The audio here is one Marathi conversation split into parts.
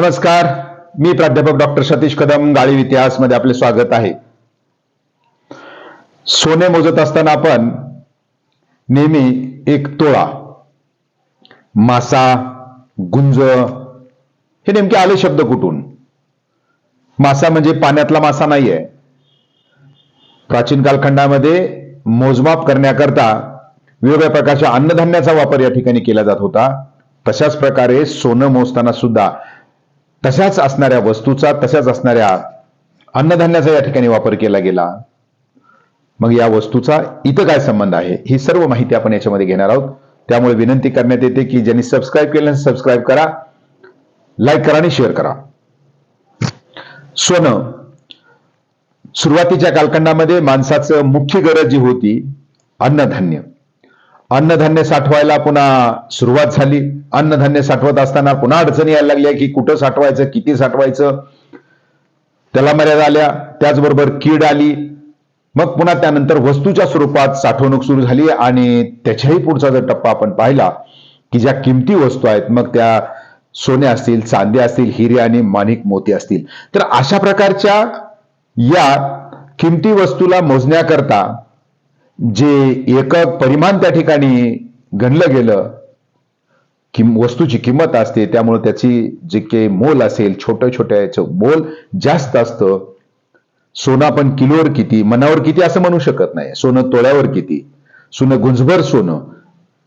नमस्कार. मी प्राध्यापक डॉक्टर सतीश कदम गाळीव इतिहासमध्ये आपले स्वागत आहे. सोने मोजत असताना आपण नेहमी एक तोळा मासा गुंज हे नेमके आले शब्द कुठून? मासा म्हणजे पाण्यातला मासा नाहीये. प्राचीन कालखंडामध्ये मोजमाप करण्याकरता वेगवेगळ्या प्रकारच्या अन्नधान्याचा वापर या ठिकाणी केला जात होता. तशाच प्रकारे सोनं मोजताना सुद्धा तशाच असणाऱ्या वस्तूचा तशाच असणाऱ्या अन्नधान्याचा या ठिकाणी वापर केला गेला. मग या वस्तूचा इथं काय संबंध आहे? ही सर्व माहिती आपण याच्यामध्ये घेणार आहोत. त्यामुळे विनंती करण्यात येते की ज्यांनी सबस्क्राईब केलं सबस्क्राईब करा. लाईक करा आणि शेअर करा. सोनं. सुरुवातीच्या कालखंडामध्ये माणसाचं मुख्य गरज जी होती अन्नधान्य. अन्नधान्य साठवायला पुन्हा सुरुवात झाली. अन्नधान्य साठवत असताना पुन्हा अडचणी यायला लागल्या की कुठं साठवायचं किती साठवायचं? त्याला मर्यादा आल्या. त्याचबरोबर कीड आली. मग पुन्हा त्यानंतर वस्तूच्या स्वरूपात साठवणूक सुरू झाली आणि त्याच्याही पुढचा जर टप्पा आपण पाहिला की ज्या किमती वस्तू आहेत मग त्या सोने असतील चांदी असतील हिरे आणि माणिक मोती असतील. तर अशा प्रकारच्या या किमती वस्तूला मोजण्याकरता जे एकक परिमाण त्या ठिकाणी गणलं गेलं किम वस्तूची किंमत असते त्यामुळे त्याची जे काही मोल असेल छोट्या छोट्या याचं मोल जास्त असतं. सोनं आपण किलोवर किती मनावर किती असं म्हणू शकत नाही. सोनं तोळ्यावर किती? सोनं गुंजभर सोनं.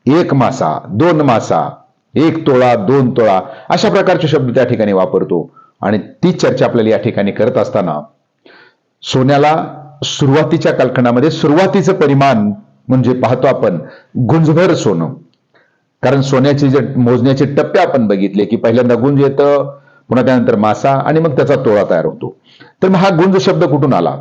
एक मासा दोन मासा एक तोळा दोन तोळा अशा प्रकारचे शब्द त्या ठिकाणी वापरतो. आणि ती चर्चा आपल्याला या ठिकाणी करत असताना सोन्याला सुरुवातीच्या कालखंडामध्ये सुरुवातीचं परिमाण म्हणजे पाहतो आपण गुंजभर सोनं. कारण सोन्याचे जे मोजण्याचे टप्पे आपण बघितले की पहिल्यांदा गुंज येतं पुन्हा त्यानंतर मासा आणि मग त्याचा तोळा तयार होतो. तर मग हा गुंज शब्द कुठून आला?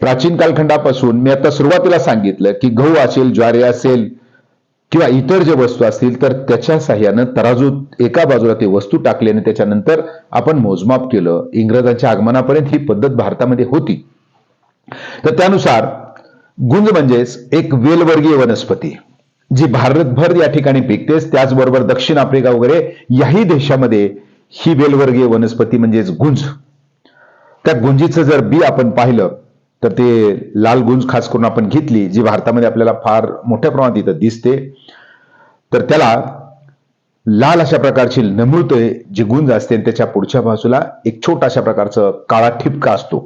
प्राचीन कालखंडापासून मी आता सुरुवातीला सांगितलं की गहू असेल ज्वारी असेल किंवा इतर जे वस्तू असतील तर त्याच्या साह्यानं तराजूत एका बाजूला ते वस्तू टाकली आणि त्याच्यानंतर आपण मोजमाप केलं. इंग्रजांच्या आगमनापर्यंत ही पद्धत भारतामध्ये होती. तर त्यानुसार गुंज म्हणजेच एक वेलवर्गीय वनस्पती जी भारतभर या ठिकाणी पिकतेच. त्याचबरोबर दक्षिण आफ्रिका वगैरे याही देशामध्ये ही वेलवर्गीय वनस्पती म्हणजेच गुंज. त्या गुंजीचं जर बी आपण पाहिलं तर ते लाल गुंज खास करून आपण घेतली जी भारतामध्ये आपल्याला फार मोठ्या प्रमाणात इथं दिसते. तर त्याला लाल अशा प्रकारची नमृत जी गुंज असते आणि त्याच्या पुढच्या बाजूला एक छोटा अशा प्रकारचं काळा ठिपका असतो.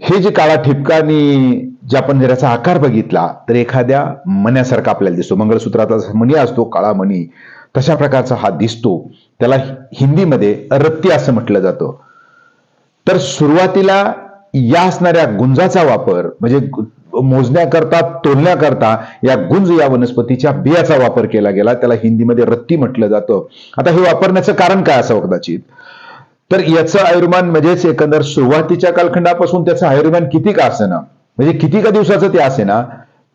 हे जे काळा ठिपका जे आपण जर याचा आकार बघितला तर एखाद्या मण्यासारखा आपल्याला दिसतो. मंगळसूत्राचा मणी असतो काळा मणी तशा प्रकारचा हा दिसतो. त्याला हिंदीमध्ये रत्ती असं म्हटलं जातं. तर सुरुवातीला या असणाऱ्या गुंजाचा वापर म्हणजे मोजण्याकरता तोलण्याकरता या गुंज या वनस्पतीच्या बियाचा वापर केला गेला. त्याला हिंदीमध्ये रत्ती म्हटलं जातं. आता हे वापरण्याचं कारण काय असावं कदाचित? तर याचं आयुर्मान म्हणजेच एकंदर सुरुवातीच्या कालखंडापासून त्याचं आयुर्मान किती का असेना? म्हणजे किती का दिवसाचं ते असेना?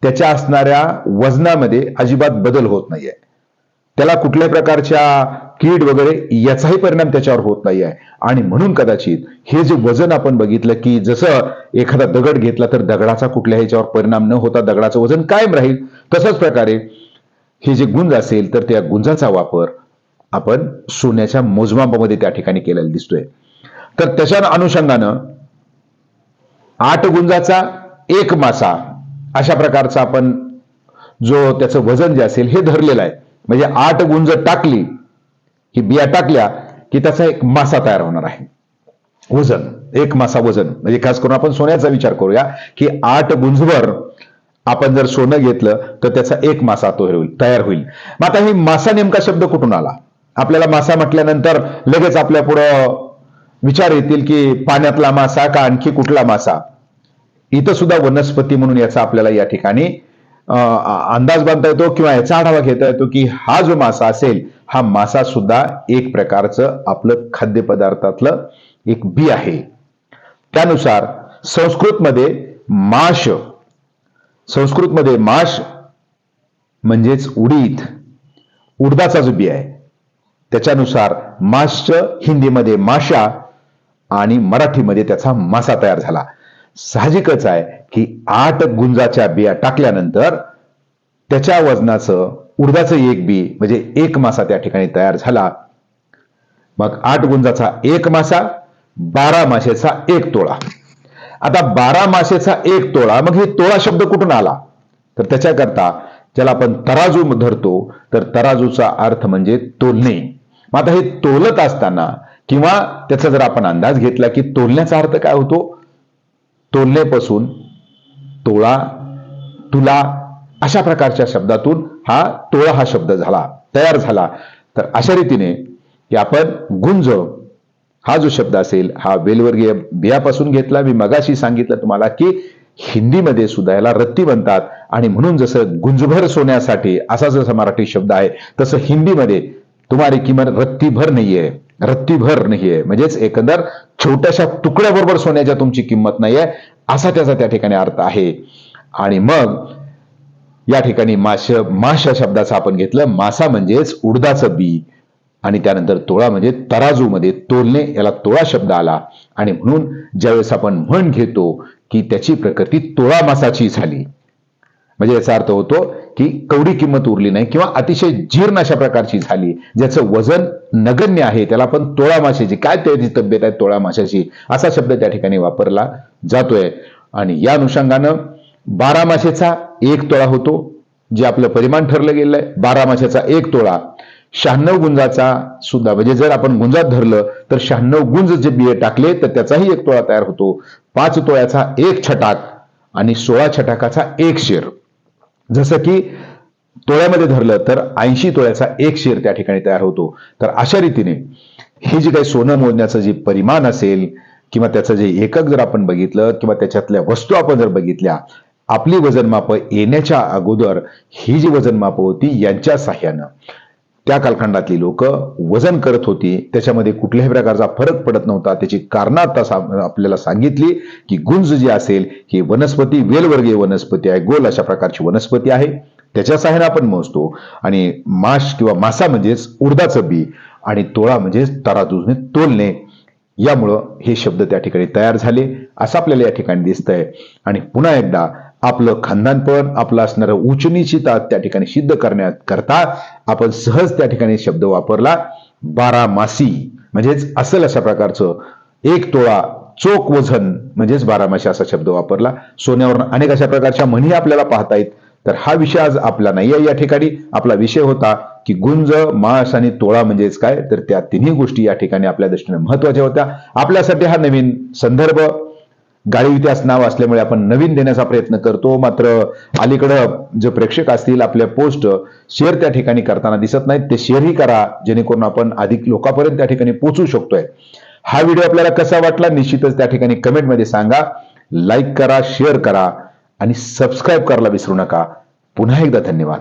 त्याच्या असणाऱ्या वजनामध्ये अजिबात बदल होत नाहीये. त्याला कुठल्या प्रकारच्या कीड वगैरे याचाही परिणाम त्याच्यावर होत नाही आहे आणि म्हणून कदाचित हे जे वजन आपण बघितलं की जसं एखादा दगड घेतला तर दगडाचा कुठल्या ह्याच्यावर परिणाम न होता दगडाचं वजन कायम राहील. तसंच प्रकारे हे जे गुंज असेल तर त्या गुंजाचा वापर आपण सोन्याच्या मोजमापामध्ये त्या ठिकाणी केलेला दिसतोय. तर त्याच्या अनुषंगानं आठ गुंजाचा एक मासा अशा प्रकारचा आपण जो त्याचं वजन जे असेल हे धरलेलं आहे. म्हणजे आठ गुंज टाकली की बिया टाकल्या की त्याचा एक मासा तयार होणार आहे. वजन एक मासा वजन. म्हणजे खास करून आपण सोन्याचा विचार करूया की आठ गुंजवर आपण जर सोनं घेतलं तर त्याचा एक मासा तो होईल तयार होईल. मग आता ही मासा नेमका शब्द कुठून आला? आपल्याला मासा म्हटल्यानंतर लगेच आपल्या पुढं विचार येतील की पाण्यातला मासा का आणखी कुठला मासा? इथं सुद्धा वनस्पती म्हणून याचा आपल्याला या ठिकाणी अं, अंदाज बांधता येतो किंवा याचा आढावा घेता येतो की हा जो मासा असेल हा मासा सुद्धा एक प्रकारचं आपलं खाद्यपदार्थातलं एक बी आहे. त्यानुसार संस्कृतमध्ये माश संस्कृतमध्ये माश म्हणजेच उडीद उडदाचा जो बी आहे त्याच्यानुसार माश हिंदीमध्ये माशा आणि मराठीमध्ये त्याचा मासा तयार झाला. साहजिकच आहे की आठ गुंजाच्या बिया टाकल्यानंतर त्याच्या वजनाचं उडदाचं एक बी म्हणजे एक मासा त्या ठिकाणी तयार झाला. मग आठ गुंजाचा एक मासा बारा माशेचा एक तोळा. आता बारा मासेचा एक तोळा मग हे तोळा शब्द कुठून आला? तर त्याच्याकरता ज्याला आपण तराजू धरतो तर तराजूचा अर्थ म्हणजे तोलणे. मग आता हे तोलत असताना किंवा त्याचा जर आपण अंदाज घेतला की तोलण्याचा अर्थ काय होतो? तोलण्यापासून तोळा तुला अशा प्रकारच्या शब्दातून हा तोळा हा शब्द झाला तयार झाला. तर अशा रीतीने की आपण गुंज हा जो शब्द असेल हा वेलवर्गीय बियापासून घेतला. मी मगाशी सांगितलं तुम्हाला की हिंदीमध्ये सुद्धा याला रत्ती म्हणतात आणि म्हणून जसं गुंजभर सोन्यासाठी असा जसा मराठी शब्द आहे तसं हिंदीमध्ये तुम्हारी किमान रत्तीभर नाहीये रत्तीभर नाहीये. म्हणजेच एकंदर छोट्याशा तुकड्याबरोबर सोन्याच्या तुमची किंमत नाहीये असा त्याचा त्या ठिकाणी अर्थ आहे. आणि मग या ठिकाणी माश माश या शब्दाचं आपण घेतलं. मासा म्हणजेच उडदाचं बी. आणि त्यानंतर तोळा म्हणजे तराजूमध्ये तोलणे याला तोळा शब्द आला. आणि म्हणून ज्यावेळेस आपण म्हण घेतो की त्याची प्रकृती तोळा मासाची झाली. म्हणजे याचा अर्थ होतो की कवडी किंमत उरली नाही किंवा अतिशय जीर्ण अशा प्रकारची झाली. ज्याचं वजन नगण्य आहे त्याला आपण तोळा माशाची काय त्याची तब्येत आहे तोळा माशाची असा शब्द त्या ठिकाणी वापरला जातोय. आणि या अनुषंगानं बारा मासेचा एक तोळा होतो जे आपलं परिमाण ठरलं गेलं आहे बारा माशाचा एक तोळा. शहाण्णव गुंजाचा सुद्धा म्हणजे जर आपण गुंजात धरलं तर शहाण्णव गुंज जे बिये टाकले तर त्याचाही एक तोळा तयार होतो. पाच तोळ्याचा एक छटाक आणि सोळा छटाकाचा एक शेर. जसं की तोळ्यामध्ये धरलं तर ऐंशी तोळ्याचा एक शेर त्या ठिकाणी तयार होतो. तर अशा रीतीने हे जे काही सोनं मोजण्याचं जे परिमाण असेल किंवा त्याचं जे एकक जर आपण बघितलं किंवा त्याच्यातल्या वस्तू आपण जर बघितल्या आपली वजनमापं येण्याच्या अगोदर ही जी वजनमापं होती यांच्या साह्यानं. त्या कालखंडातली लोक वजन करत होती त्याच्यामध्ये कुठल्याही प्रकारचा फरक पडत नव्हता. त्याची कारणं आता आपल्याला सांगितली की गुंज जी असेल ही वनस्पती वेलवर्गीय वनस्पती आहे गोल अशा प्रकारची वनस्पती आहे. त्याच्या साह्याने आपण मोजतो. आणि माश किंवा मासा म्हणजेच उडदाचं बी आणि तोळा म्हणजेच तराजूने तोलणे यामुळं हे शब्द त्या ठिकाणी तयार झाले. असं आपल्याला या ठिकाणी दिसतंय. आणि पुन्हा एकदा आपलं खानदानपण आपलं असणारं उचनीचिता त्या ठिकाणी सिद्ध करण्यात करता आपण सहज त्या ठिकाणी शब्द वापरला बारामासी. म्हणजेच असेल अशा प्रकारचं एक तोळा चोख वजन म्हणजेच बारामासी असा शब्द वापरला. सोन्यावर अनेक अशा प्रकारच्या म्हणी आपल्याला पाहता येत तर हा विषय आज आपला नाही आहे या ठिकाणी. आपला विषय होता की गुंज मास आणि तोळा म्हणजेच काय? तर त्या तिन्ही गोष्टी या ठिकाणी आपल्या दृष्टीने महत्त्वाच्या होत्या. आपल्यासाठी हा नवीन संदर्भ. गाळी इतिहास नाव असल्यामुळे आपण नवीन देण्याचा प्रयत्न करतो. मात्र अलीकडं जे प्रेक्षक असतील आपल्या पोस्ट शेअर त्या ठिकाणी करताना दिसत नाहीत. ते शेअरही करा जेणेकरून आपण अधिक लोकांपर्यंत त्या ठिकाणी पोहोचू शकतोय. हा व्हिडिओ आपल्याला कसा वाटला निश्चितच त्या ठिकाणी कमेंटमध्ये सांगा. लाईक करा शेअर करा आणि सबस्क्राईब करायला विसरू नका. पुन्हा एकदा धन्यवाद.